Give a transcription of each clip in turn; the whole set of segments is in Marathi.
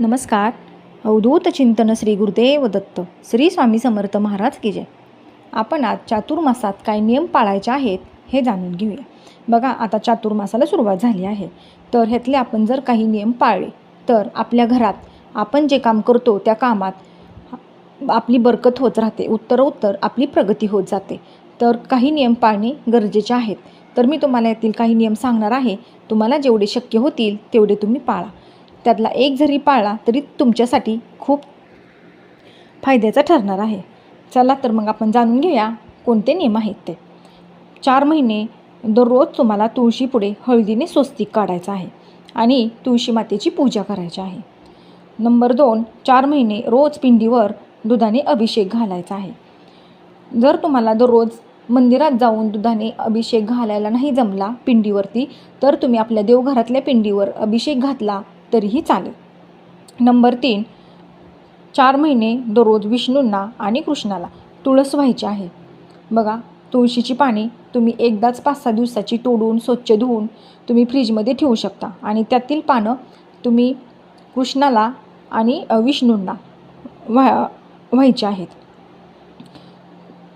नमस्कार. अवधूत चिंतन श्री गुरुदेव दत्त श्री स्वामी समर्थ महाराज की जय. आपण आज चातुर्मासात काय नियम पाळायचे आहेत हे जाणून घेऊया. बघा आता चातुर्मासाला सुरुवात झाली आहे. तर ह्यातले आपण जर काही नियम पाळले तर आपल्या घरात आपण जे काम करतो त्या कामात आपली बरकत होत राहते. उत्तरोत्तर आपली प्रगती होत जाते. तर काही नियम पाळणे गरजेचे आहेत. तर मी तुम्हाला यातील काही नियम सांगणार आहे. तुम्हाला जेवढे शक्य होतील तेवढे तुम्ही पाळा. त्यातला एक जरी पाळला तरी तुमच्यासाठी खूप फायद्याचा ठरणार आहे. चला तर मग आपण जाणून घेऊया कोणते नियम आहेत ते. चार महिने दररोज तुम्हाला तुळशीपुढे हळदीने स्वस्तिक काढायचं आहे आणि तुळशी मातेची पूजा करायची आहे. नंबर दोन चार महिने रोज पिंडीवर दुधाने अभिषेक घालायचा आहे. जर तुम्हाला दररोज मंदिरात जाऊन दुधाने अभिषेक घालायला नाही जमला पिंडीवरती तर तुम्ही आपल्या देवघरातल्या पिंडीवर अभिषेक घातला तरीही चालेल. नंबर तीन चार महिने दररोज विष्णूंना आणि कृष्णाला तुळस व्हायची आहे. बघा तुळशीची पाने तुम्ही एकदाच पाच सहा दिवसाची तोडून स्वच्छ धुवून तुम्ही फ्रीजमध्ये ठेवू शकता आणि त्यातील पानं तुम्ही कृष्णाला आणि विष्णूंना व्हा व्हायचे आहेत.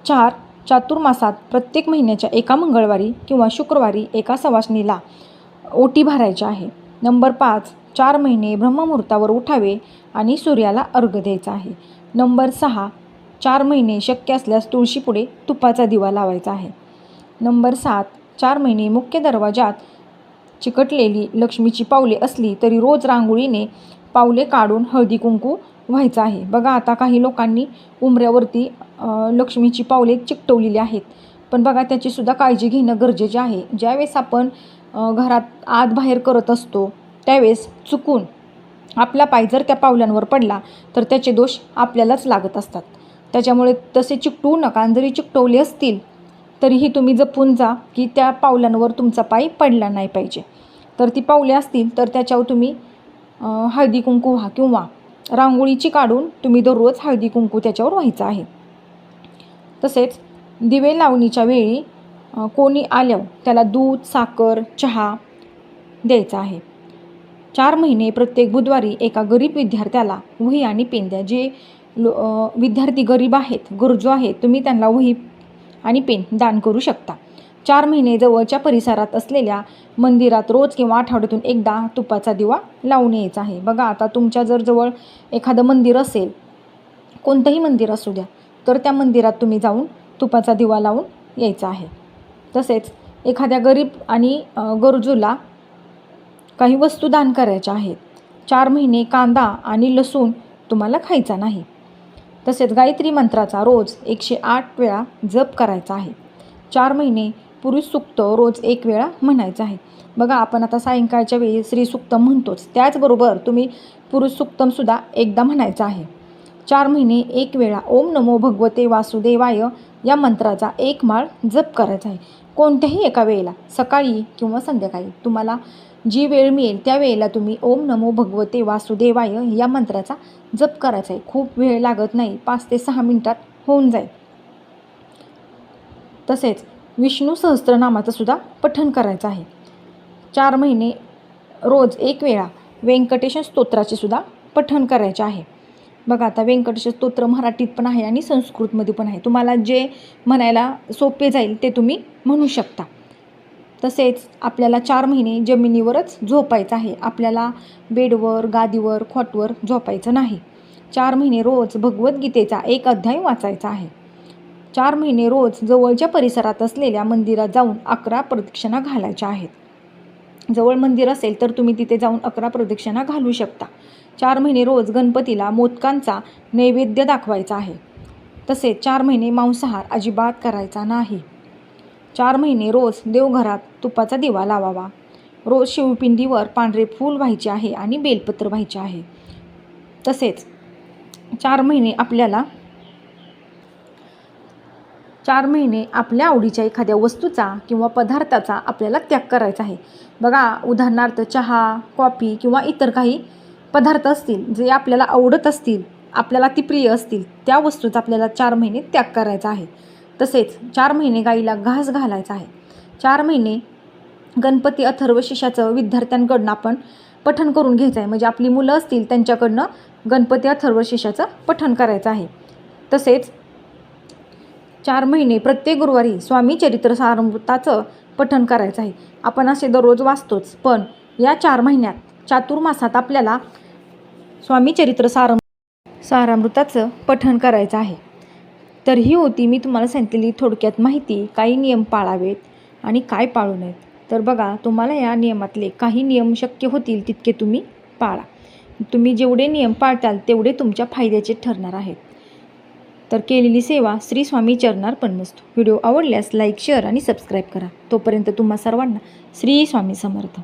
चार चातुर्मासात प्रत्येक महिन्याच्या एका मंगळवारी किंवा शुक्रवारी एका सवासणीला ओटी भरायची आहे. नंबर पाच चार महिने ब्रह्ममुहूर्तावर उठावे आणि सूर्याला अर्घ द्यायचा आहे. नंबर सहा चार महिने शक्य असल्यास तुळशीपुढे तुपाचा दिवा लावायचा आहे. नंबर सात चार महिने मुख्य दरवाजात चिकटलेली लक्ष्मीची पावले असली तरी रोज रांगोळीने पावले काढून हळदी कुंकू व्हायचं आहे. बघा आता काही लोकांनी उमऱ्यावरती लक्ष्मीची पावले चिकटवलेली आहेत. पण बघा त्याचीसुद्धा काळजी घेणं गरजेचे आहे. ज्यावेळेस आपण घरात आत बाहेर करत असतो त्यावेळेस चुकून आपला पाय जर त्या पावलांवर पडला तर त्याचे दोष आपल्यालाच लागत असतात. त्याच्यामुळे तसे चिकटवू नका आणि जरी चिकटवले असतील तरीही तुम्ही जपून जा की त्या पावलांवर तुमचा पाय पडला नाही पाहिजे. तर ती पावले असतील तर त्याच्यावर तुम्ही हळदी कुंकू व्हा किंवा रांगोळीची काढून तुम्ही दररोज हळदी कुंकू त्याच्यावर व्हायचं आहे. तसेच दिवे लावणीच्या वेळी कोणी आल्यावर त्याला दूध साखर चहा द्यायचा आहे. चार महिने प्रत्येक बुधवारी एका गरीब विद्यार्थ्याला वही आणि पेन द्या जे लो विद्यार्थी गरीब आहेत गरजू आहेत तुम्ही त्यांना वही आणि पेन दान करू शकता. चार महिने जवळच्या परिसरात असलेल्या मंदिरात रोज किंवा आठवड्यातून एकदा तुपाचा दिवा लावून यायचा आहे. बघा आता तुमच्या जर जवळ एखादं मंदिर असेल कोणतंही मंदिर असू द्या तर त्या मंदिरात तुम्ही जाऊन तुपाचा दिवा लावून यायचा आहे. तसेच एखाद्या गरीब आणि गरजूला काही वस्तू दान करायच्या आहेत. चार महिने कांदा आणि लसूण तुम्हाला खायचा नाही. तसेच गायत्री मंत्राचा रोज एकशे आठ वेळा जप करायचा आहे. चार महिने पुरुष सुक्त रोज एक वेळा म्हणायचं आहे. बघा आपण आता सायंकाळच्या वेळी श्री सुक्तम म्हणतोच. त्याचबरोबर तुम्ही पुरुष सुक्तमसुद्धा एकदा म्हणायचं आहे. चार महिने एक वेळा ओम नमो भगवते वासुदेवाय या मंत्राचा एक माळ जप करायचा आहे. कोणत्याही एका वेळेला सकाळी किंवा संध्याकाळी तुम्हाला जी वेळ मिळेल त्या वेळेला तुम्ही ओम नमो भगवते वासुदेवाय या मंत्राचा जप करायचा आहे. खूप वेळ लागत नाही पाच ते सहा मिनटात होऊन जाईल. तसेच विष्णू सहस्त्रनामाचं सुद्धा पठण करायचं आहे. चार महिने रोज एक वेळा व्यंकटेश स्तोत्राचे सुद्धा पठण करायचे आहे. बघा आता व्यंकटेश स्तोत्र मराठीत पण आहे आणि संस्कृतमध्ये पण आहे. तुम्हाला जे म्हणायला सोपे जाईल ते तुम्ही म्हणू शकता. तसेच आपल्याला चार महिने जमिनीवरच झोपायचं आहे. आपल्याला बेडवर गादीवर खोटवर झोपायचं नाही. चार महिने रोज भगवद्गीतेचा एक अध्याय वाचायचा आहे. चार महिने रोज जवळच्या परिसरात असलेल्या मंदिरात जाऊन अकरा प्रदक्षिणा घालायच्या आहेत. जवळ मंदिर असेल तर तुम्ही तिथे जाऊन अकरा प्रदक्षिणा घालू शकता. चार महिने रोज गणपतीला मोदकांचा नैवेद्य दाखवायचा आहे. तसेच चार महिने मांसाहार अजिबात करायचा नाही. चार महिने रोज देवघरात तुपाचा दिवा लावावा. रोज शिवपिंडीवर पांढरे फूल व्हायचे आहे आणि बेलपत्र व्हायचे आहे. तसेच चार महिने आपल्याला चार महिने आपल्या आवडीच्या एखाद्या वस्तूचा किंवा पदार्थाचा आपल्याला त्याग करायचा आहे. बघा उदाहरणार्थ चहा कॉफी किंवा इतर काही पदार्थ असतील जे आपल्याला आवडत असतील आपल्याला ती प्रिय असतील त्या वस्तूचा आपल्याला चार महिने त्याग करायचा आहे. तसेच चार महिने गाईला घास घालायचा आहे. चार महिने गणपती अथर्व शिष्याचं विद्यार्थ्यांकडून आपण पठण करून घ्यायचं आहे. म्हणजे आपली मुलं असतील त्यांच्याकडनं गणपती अथर्वशीर्षाचं पठण करायचं आहे. तसेच चार महिने प्रत्येक गुरुवारी स्वामी चरित्र सारमृताचं पठण करायचं आहे. आपण असे दररोज वाचतोच पण या चार महिन्यात चातुर्मासात आपल्याला स्वामी चरित्र सारम सारामृताचं पठण करायचं आहे. तर ही होती मी तुम्हाला सांगितलेली थोडक्यात माहिती काही नियम पाळावेत आणि काय पाळू नयेत. तर बघा तुम्हाला या नियमातले काही नियम शक्य होतील तितके तुम्ही पाळा. तुम्ही जेवढे नियम पाळताल तेवढे तुमच्या फायद्याचे ठरणार आहेत. तर केलेली सेवा श्री स्वामी चरणार पण व्हिडिओ आवडल्यास लाईक शेअर आणि सबस्क्राईब करा. तोपर्यंत तुम्हा सर्वांना श्री स्वामी समर्थ.